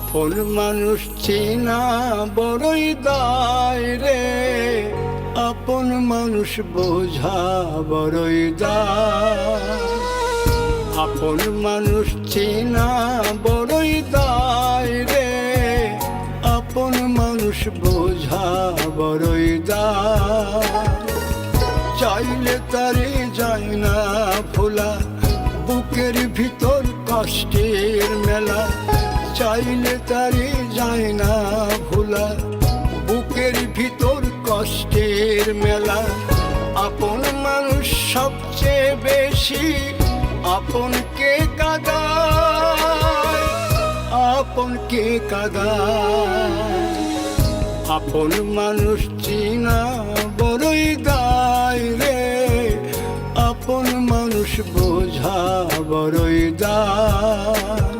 আপন মানুষ চেনা বড়ই দায় রে। আপন মানুষ বোঝা বড়ই দায়। আপন মানুষ চেনা বড়ই দায় রে। আপন মানুষ বোঝা বড়ই দায়। চাইলে তারে যায় না ভোলা, বুকের ভিতর কষ্টের মেলা। চাইলে তারে যায় না ভোলা। বুকের ভিতর কষ্টের মেলা। আপন মানুষ সবচেয়ে বেশি আপন কে কাদায়? আপন কে কাদায়? আপন মানুষ চিনা বড়ই দায় রে। আপন মানুষ বোঝা বড়ই দায়।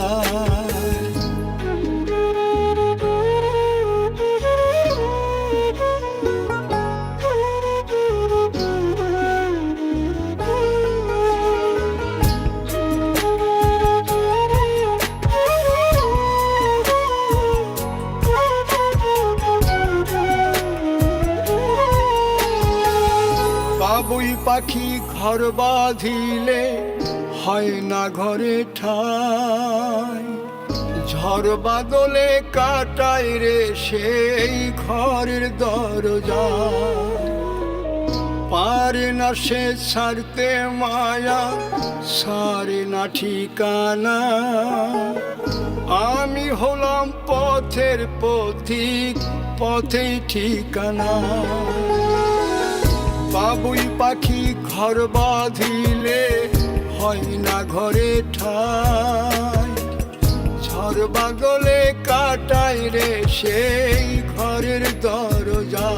পাখি ঘর বাঁধিলে হয় না ঘরে ঠাই। ঝড় বাদলে কাটায় রে সেই ঘরের দরজা। পারে না সে ছাড়তে মায়া, সারে না ঠিকানা। আমি হলাম পথের পথিক পথেই ঠিকানা। বাবুই পাখি ঘর বাঁধিলে হয় না ঘরে ঠাই। ঝড় বাদলে কাটায় রে সেই ঘরের দরজা।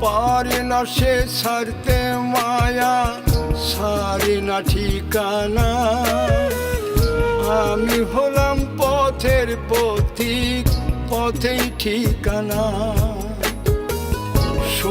পারে না সে ছাড়তে মায়া, সারে না ঠিকানা। আমি হলাম পথের পথিক পথেই ঠিকানা।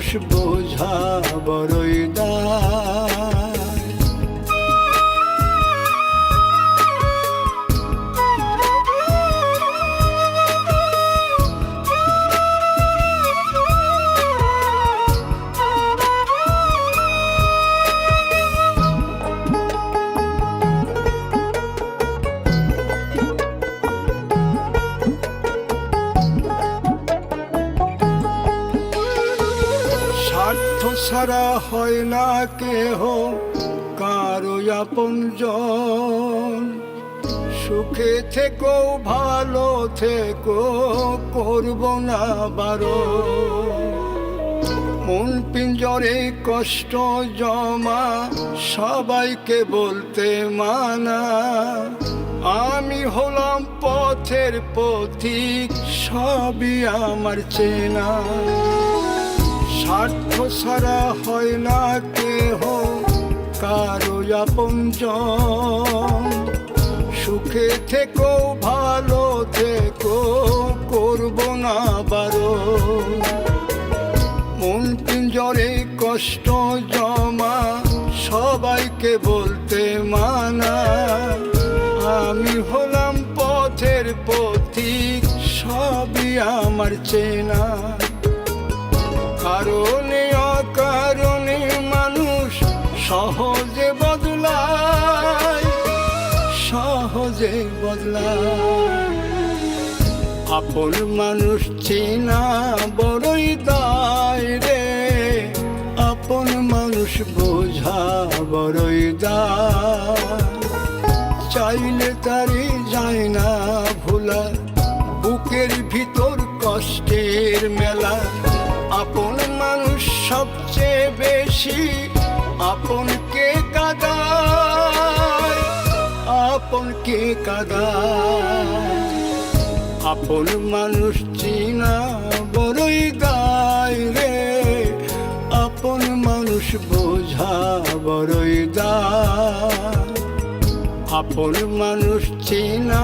মানুষ বোঝা বড়ই দায় ছাড়া হয় না কেহ, কারও আপন সুখে থেকো, ভালো থেকো, করব না বারো। মন পিঞ্জরে কষ্ট জমা, সবাইকে বলতে মানা। আমি হলাম পথের পথিক, সবই আমার চেনা। স্বার্থ ছাড়া হয় না কেহ কারও আপন সুখে থেকো, ভালো থেকো, করব না বারো। মন পিঞ্জরে কষ্ট জমা, সবাইকে বলতে মানা। আমি হলাম পথের পথিক, সবই আমার চেনা। কারণে অকারণে মানুষ সহজে বদলায় সহজে বদলায়। আপন মানুষ চেনা বড়ই দায় রে, আপন মানুষ বোঝা বড়ই দায়। চাইলে তারে যায় না ভোলা, বুকের ভিতর কষ্টের মেলা। আপন বেশি আপনকে কাদায় আপনকে কাদায়। আপন মানুষ চিনা বড়ই দায় রে, আপন মানুষ বোঝা বড়ই দায়। আপন মানুষ চিনা